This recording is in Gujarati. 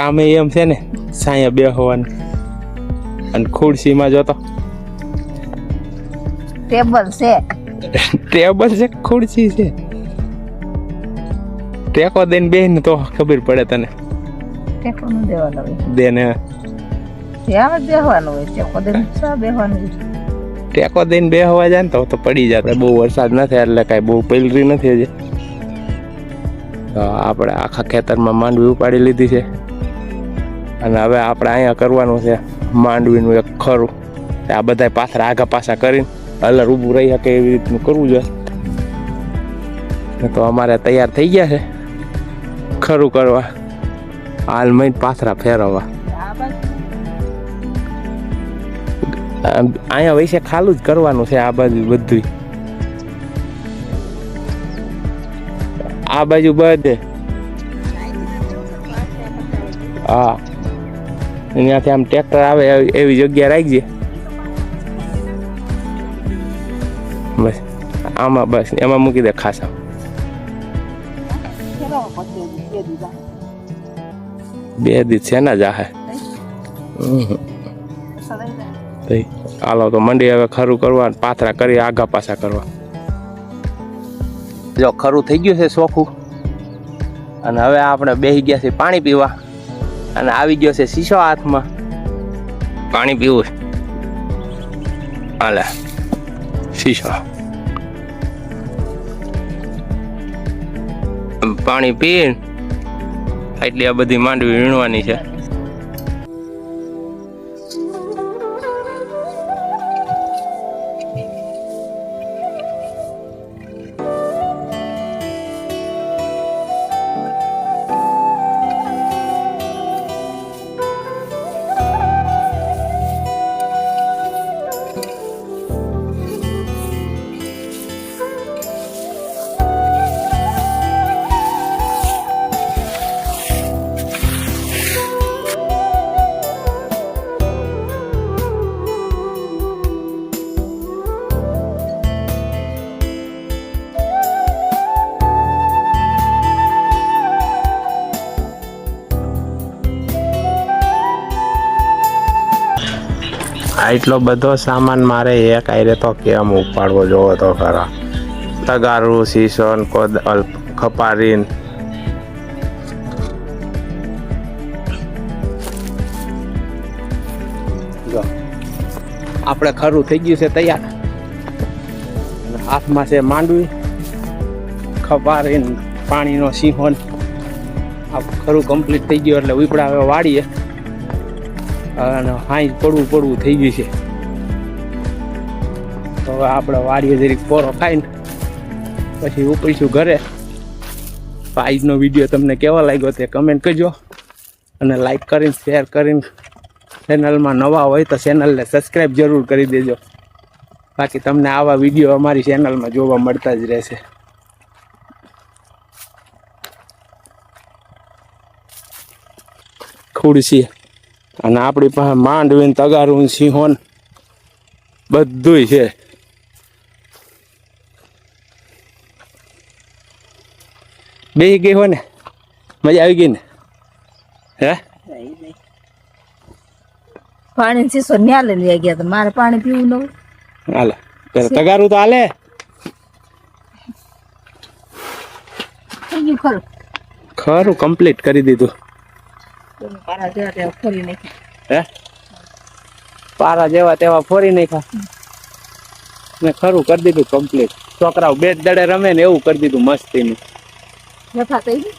કામે એમ છે ને સાયા બે હોવાનું અને ખુરશીમાં જોતો. ટેબલ છે. ટેબલ છે ખુરશી છે. ટેકો દઈને ને તો ખબર પડે તને. ટેકો નું દેવાનું હોય. દેને. ત્યાં બેહવાનું હોય ટેકો દે શા બેહવાનું ટેકો દઈને બે હવા જાય ને તો તો પડી જાય. બહુ વરસાદ નથી એટલે કાંઈ બહુ પલરી નથી હજી. આપણે આખા ખેતરમાં માંડવી ઉપાડી લીધી છે. અને હવે આપણે અહીંયા કરવાનું છે માંડવીનું એક ખરું. આ બધા પાથરા આગા પાછા કરીને અલર ઊભું રહી શકે એવી રીતનું કરવું જોઈએ તો અમારે તૈયાર થઈ ગયા છે ખરું કરવા. હાલ મહિને પાથરા ફેરવવા. અહીંયા વૈસે ખાલું જ કરવાનું છે આ બાજુ બધું આ બાજુ બધે. હા. અહીંયાથી આમ ટ્રેક્ટર આવે એવી- જગ્યા રાખજે. બસ. આમાં બસ. એમાં મૂકી દે ખાસા. બે દી છે ને જાહે હાલો તો મંડી હવે ખરું કરવા પાથરા કરી આગા પાછા કરવા. જો ખરું થઈ ગયું છે સોખું. અને હવે આપણે બેસી ગયા છે પાણી પીવા. અને આવી ગયો છે શીશો હાથમાં. પાણી પીવું હાલે. શીશો. પાણી પી. એટલી આ બધી માંડવી વીણવાની છે. આટલો બધો સામાન મારે એક આયરે તો કેમ ઉપાડવો? જોવો તો ખરા. તગારું સીસોન કોદલ ખપારીન. આપણે ખરું થઈ ગયું છે તૈયાર. હાથમાં છે માંડવી, ખપારીન, પાણીનો સિંહોન. આ ખરું કમ્પ્લીટ થઈ ગયું એટલે ઉપડા હવે વાળીએ. અને હાઈ પડવું પડવું થઈ ગયું છે. તો હવે આપણે વાડીએ જરીક પોરો ખાઈને પછી ઉપડીશું ઘરે. આજનો વીડિયો તમને કેવો લાગ્યો તે કમેન્ટ કરજો અને લાઈક કરીને શેર કરીને ચેનલમાં નવા હોય તો ચેનલને સબસ્ક્રાઈબ જરૂર કરી દેજો. બાકી તમને આવા વીડિયો અમારી ચેનલમાં જોવા મળતા જ રહેશે. ખુરશી. અને આપણી પાસે માંડવીને તગારું સિંહોન બધુંય છે. બે ગઈ હોય ને? મજા આવી ગઈ ને? હે? પાણી સીસો ન્યા લઈ ગયા તો મારે પાણી પીવું ન હાલે પેલા તગારું તો હાલે. ખરું. ખરું કમ્પ્લીટ કરી દીધું. પારા જેવા તેવા ફોરી નાખી હે? પારા જેવા તેવા ફોરી નાખ્યા. મેં ખરું કરી દીધું કમ્પ્લીટ છોકરાઓ બે દડે રમે ને એવું કરી દીધું મસ્તીનું. નું થઈ ગઈ?